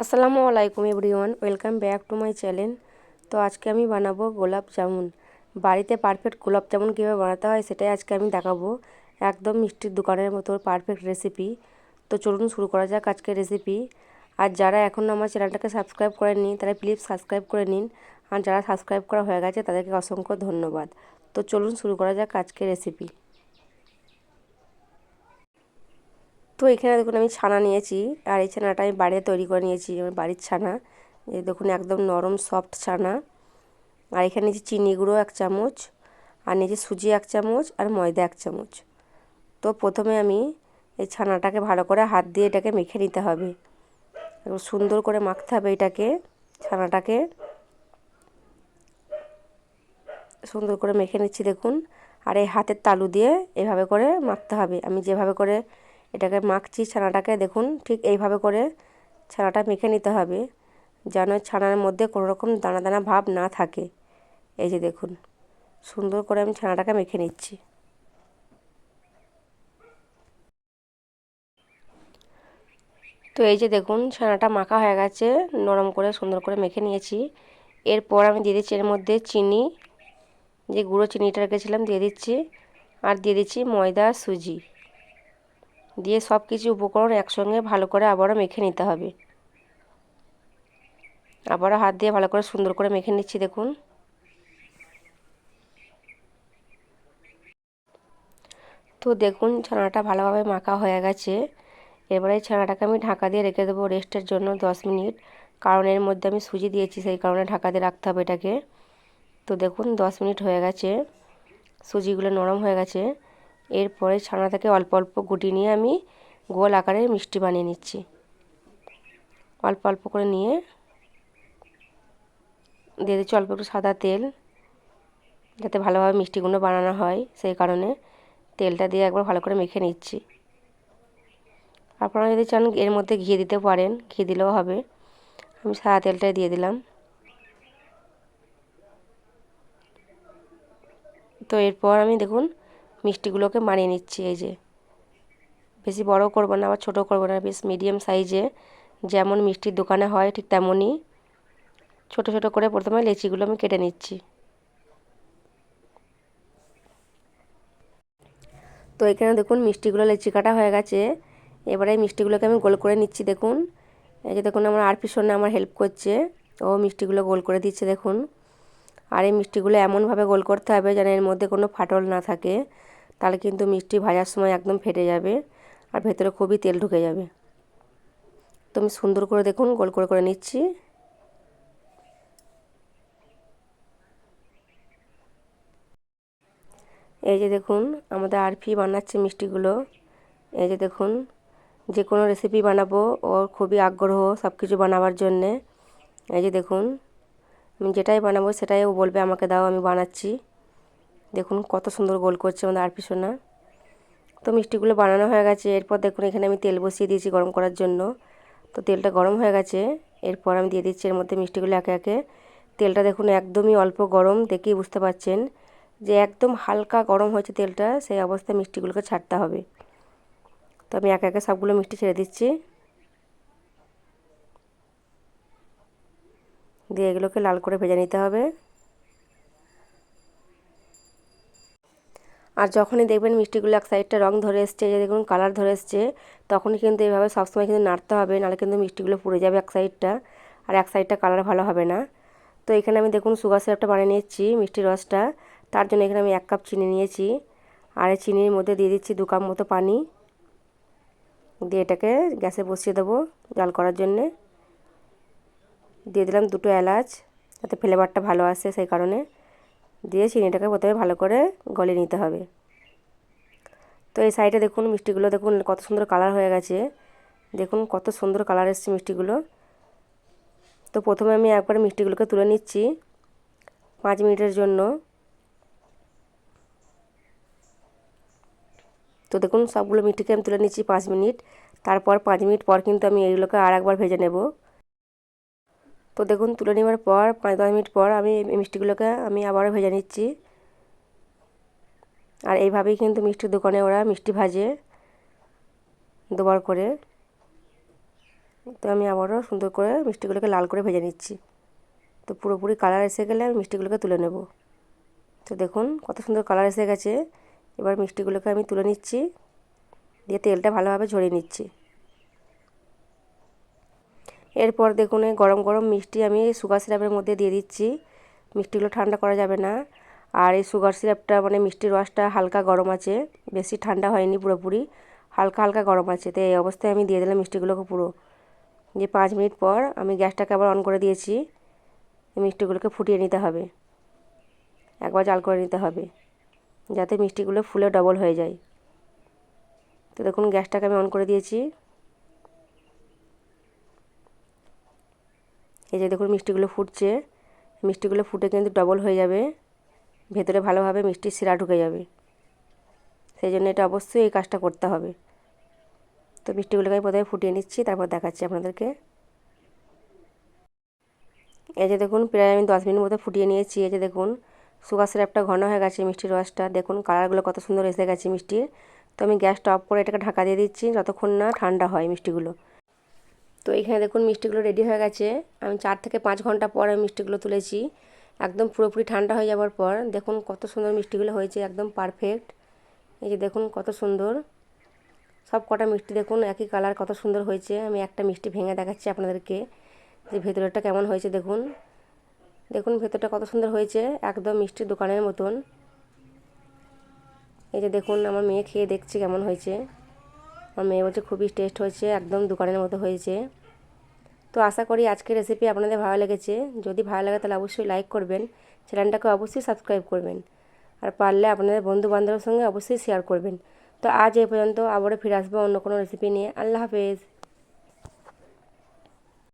আসসালামু আলাইকুম everyone, welcome back to my channel. তো আজকে আমি বানাবো গোলাপ জামুন। বাড়িতে পারফেক্ট গোলাপ জামুন কীভাবে বানাতে হয় সেটাই আজকে আমি দেখাবো। একদম মিষ্টির দোকানের মতো পারফেক্ট রেসিপি। তো চলুন শুরু করা যাক আজকের রেসিপি। আর যারা এখনও আমার চ্যানেলটাকে সাবস্ক্রাইব করেননি, তারা প্লিজ সাবস্ক্রাইব করে নিন। আর যারা সাবস্ক্রাইব করা হয়ে গেছে, তাদেরকে অসংখ্য ধন্যবাদ। তো চলুন শুরু করা যাক আজকের রেসিপি। তো এখানে দেখুন আমি ছানা নিয়েছি, আর এই ছানাটা আমি বাড়িতে তৈরি করে নিয়েছি আমার বাড়ির ছানা। এই দেখুন একদম নরম সফট ছানা। আর এখানে নিয়েছি চিনি গুঁড়ো এক চামচ, আর নিয়েছি সুজি এক চামচ, আর ময়দা এক চামচ। তো প্রথমে আমি এই ছানাটাকে ভালো করে হাত দিয়ে এটাকে মেখে নিতে হবে। এবং সুন্দর করে মাখতে হবে এটাকে, ছানাটাকে। সুন্দর করে মেখে নিচ্ছি দেখুন। আর এই হাতের তালু দিয়ে এভাবে করে মাখতে হবে। আমি যেভাবে করে এটাকে মাখছি ছানাটাকে, দেখুন, ঠিক এইভাবে করে ছানাটা মেখে নিতে হবে, যেন ছানার মধ্যে কোনো রকম দানা দানা ভাব না থাকে। এই যে দেখুন, সুন্দর করে আমি ছানাটাকে মেখে নিচ্ছি। তো এই যে দেখুন, ছানাটা মাখা হয়ে গেছে, নরম করে সুন্দর করে মেখে নিয়েছি। এরপর আমি দিয়ে দিচ্ছি এর মধ্যে চিনি, যে গুঁড়ো চিনিটা রেখেছিলাম, দিয়ে দিচ্ছি। আর দিয়ে দিচ্ছি ময়দা, সুজি। দিয়ে সব কিছু উপকরণ একসঙ্গে ভালো করে আবারও মেখে নিতে হবে। আবারও হাত দিয়ে ভালো করে সুন্দর করে মেখে নিচ্ছি, দেখুন। তো দেখুন, ছানাটা ভালোভাবে মাখা হয়ে গেছে। এবারে ছানাটাকে আমি ঢাকা দিয়ে রেখে দেবো রেস্টের জন্য দশ মিনিট। কারণ এর মধ্যে আমি সুজি দিয়েছি, সেই কারণে ঢাকা দিয়ে রাখতে হবে এটাকে। তো দেখুন, দশ মিনিট হয়ে গেছে। সুজিগুলো নরম হয়ে গেছে। এরপরে ছানা থেকে অল্প অল্প গুটি নিয়ে আমি গোল আকারে মিষ্টি বানিয়ে নিচ্ছি। অল্প অল্প করে নিয়ে দিয়ে দিচ্ছি অল্প একটু সাদা তেল, যাতে ভালোভাবে মিষ্টিগুলো বানানো হয়, সেই কারণে তেলটা দিয়ে একবার ভালো করে মেখে নিচ্ছি। আপনারা যদি চান এর মধ্যে ঘি দিতে পারেন, ঘি দিলেও হবে। আমি সাদা তেলটাই দিয়ে দিলাম। তো এরপর আমি দেখুন মিষ্টিগুলোকে মানিয়ে নিচ্ছি, এই যে। বেশি বড় করব না, আবার ছোটো করব না, বেশ মিডিয়াম সাইজে যেমন মিষ্টির দোকানে হয় ঠিক তেমনই ছোট ছোট করে প্রথমে লেচিগুলো আমি কেটে নিচ্ছি। তো এখানে দেখুন মিষ্টিগুলো লেচি কাটা হয়ে গেছে। এবারে মিষ্টিগুলোকে আমি গোল করে নিচ্ছি, দেখুন। এই যে দেখুন আমার আর পিছনে আমার হেল্প করছে। ও মিষ্টিগুলো গোল করে দিচ্ছে, দেখুন। আর এই মিষ্টিগুলো এমনভাবে গোল করতে হবে যেন এর মধ্যে কোনো ফাটল না থাকে। তাহলে কিন্তু মিষ্টি ভাজার সময় একদম ফেটে যাবে আর ভেতরে খুবই তেল ঢুকে যাবে। তো আমি সুন্দর করে দেখুন, গোল করে করে নিচ্ছি। এই যে দেখুন, আমাদের আরফি বানাচ্ছে মিষ্টিগুলো। এই যে দেখুন, যে কোনো রেসিপি বানাবো, ওর খুবই আগ্রহ সব কিছু বানাবার জন্যে। এই যে দেখুন, আমি যেটাই বানাবো সেটাই ও বলবে আমাকে, দাও, আমি বানাচ্ছি। দেখুন কত সুন্দর গোল করছে আমাদের আর সোনা তো মিষ্টিগুলো বানানো হয়ে গেছে। এরপর দেখুন এখানে আমি তেল বসিয়ে দিয়েছি গরম করার জন্য। তো তেলটা গরম হয়ে গেছে। এরপর আমি দিয়ে দিচ্ছি এর মধ্যে মিষ্টিগুলো একে একে। তেলটা দেখুন একদমই অল্প গরম, দেখেই বুঝতে পারছেন যে একদম হালকা গরম হয়েছে তেলটা, সেই অবস্থায় মিষ্টিগুলোকে ছাড়তে হবে। তো আমি একে একে সবগুলো মিষ্টি ছেড়ে দিচ্ছি। দিয়ে এগুলোকে লাল করে ভেজে নিতে হবে। আর যখনই দেখবেন মিষ্টিগুলো এক সাইডটা রং ধরে এসছে যে দেখুন কালার ধরে এসছে, তখনই কিন্তু এইভাবে সবসময় কিন্তু নাড়তে হবে, নাহলে কিন্তু মিষ্টিগুলো পুড়ে যাবে এক সাইডটা আর এক সাইডটা কালার ভালো হবে না। তো এখানে আমি দেখুন সুগার সিরাপটা বানিয়ে নিচ্ছি মিষ্টি রসটা, তার জন্য এখানে আমি এক কাপ চিনি নিয়েছি, আর এই চিনির মধ্যে দিয়ে দিচ্ছি দু কাপ মতো পানি। দিয়ে এটাকে গ্যাসে বসিয়ে দেবো জাল করার জন্যে। দিয়ে দিলাম দুটো এলাচ, যাতে ফ্লেভারটা ভালো আসে সেই কারণে। দিয়ে চিনিটাকে প্রথমে ভালো করে গলে নিতে হবে। তো এই সাইডে দেখুন মিষ্টিগুলো, দেখুন কত সুন্দর কালার হয়ে গেছে। দেখুন কত সুন্দর কালার এসছে মিষ্টিগুলো। তো প্রথমে আমি একবার মিষ্টিগুলোকে তুলে নিচ্ছি পাঁচ মিনিটের জন্য। তো দেখুন সবগুলো মিষ্টিকে আমি তুলে নিচ্ছি পাঁচ মিনিট। তারপর পাঁচ মিনিট পর কিন্তু আমি এইগুলোকে আর একবার ভেজে নেব। তো দেখুন, তুলে নেওয়ার পর পাঁচ দশ মিনিট পর আমি মিষ্টিগুলোকে আমি আবারও ভেজে নিচ্ছি। আর এইভাবেই কিন্তু মিষ্টির দোকানে ওরা মিষ্টি ভাজে দুবার করে। তো আমি আবারও সুন্দর করে মিষ্টিগুলোকে লাল করে ভেজে নিচ্ছি। তো পুরোপুরি কালার এসে গেলে আমি মিষ্টিগুলোকে তুলে নেব। তো দেখুন, কত সুন্দর কালার এসে গেছে। এবার মিষ্টিগুলোকে আমি তুলে নিচ্ছি। দিয়ে তেলটা ভালোভাবে ঝরিয়ে নিচ্ছি। এরপর দেখুন এই গরম গরম মিষ্টি আমি সুগার সিরাপের মধ্যে দিয়ে দিচ্ছি। মিষ্টিগুলো ঠান্ডা করা যাবে না। আর এই সুগার সিরাপটা মানে মিষ্টির রসটা হালকা গরম আছে। বেশি ঠান্ডা হয়নি পুরোপুরি, হালকা হালকা গরম আছে। তো এই অবস্থায় আমি দিয়ে দিলাম মিষ্টিগুলোকে পুরো। যে পাঁচ মিনিট পর আমি গ্যাসটাকে আবার অন করে দিয়েছি। মিষ্টিগুলোকে ফুটিয়ে নিতে হবে। একবার জাল করে নিতে হবে। যাতে মিষ্টিগুলো ফুলে ডবল হয়ে যায়। তো দেখুন গ্যাসটাকে আমি অন করে দিয়েছি। এই যে দেখুন মিষ্টিগুলো ফুটছে। মিষ্টিগুলো ফুটে কিন্তু ডবল হয়ে যাবে। ভেতরে ভালোভাবে মিষ্টির শিরা ঢুকে যাবে। সেই জন্য এটা অবশ্যই এই কাজটা করতে হবে। তো মিষ্টিগুলোকে আমি প্রথমে ফুটিয়ে নিচ্ছি, তারপর দেখাচ্ছি আপনাদেরকে। এই যে দেখুন, প্রায় আমি দশ মিনিট মতো ফুটিয়ে নিয়েছি। এই যে দেখুন, সুগার সিরাপটা ঘন হয়ে গেছে মিষ্টির রসটা। দেখুন কালারগুলো কত সুন্দর এসে গেছে মিষ্টির। তো আমি গ্যাসটা অফ করে এটাকে ঢাকা দিয়ে দিচ্ছি, যতক্ষণ না ঠান্ডা হয় মিষ্টিগুলো। তো এখানে দেখুন মিষ্টিগুলো রেডি হয়ে গেছে। আমি চার থেকে পাঁচ ঘণ্টা পর আমি মিষ্টিগুলো তুলেছি। একদম পুরোপুরি ঠান্ডা হয়ে যাওয়ার পর দেখুন কত সুন্দর মিষ্টিগুলো হয়েছে, একদম পারফেক্ট এই যে দেখুন কত সুন্দর। সব কটা মিষ্টি দেখুন, একই কালার কত সুন্দর হয়েছে। আমি একটা মিষ্টি ভেঙে দেখাচ্ছি আপনাদেরকে। যে ভেতরটা কেমন হয়েছে দেখুন। দেখুন ভেতরটা কত সুন্দর হয়েছে, একদম মিষ্টির দোকানের মতন। এই যে দেখুন, আমার মেয়ে খেয়ে দেখছে কেমন হয়েছে। আমার মেয়ে বলছে খুবই টেস্ট হয়েছে, একদম দোকানের মতো হয়েছে। তো আশা করি আজকের রেসিপি আপনাদের ভালো লেগেছে। যদি ভালো লাগে তাহলে অবশ্যই লাইক করবেন চ্যানেলটাকে অবশ্যই সাবস্ক্রাইব করবেন। আর পারলে আপনাদের বন্ধু বান্ধবের সঙ্গে অবশ্যই শেয়ার করবেন। তো আজ এই পর্যন্ত আবারও ফিরে আসব অন্য কোনো রেসিপি নিয়ে। আল্লাহ হাফেজ।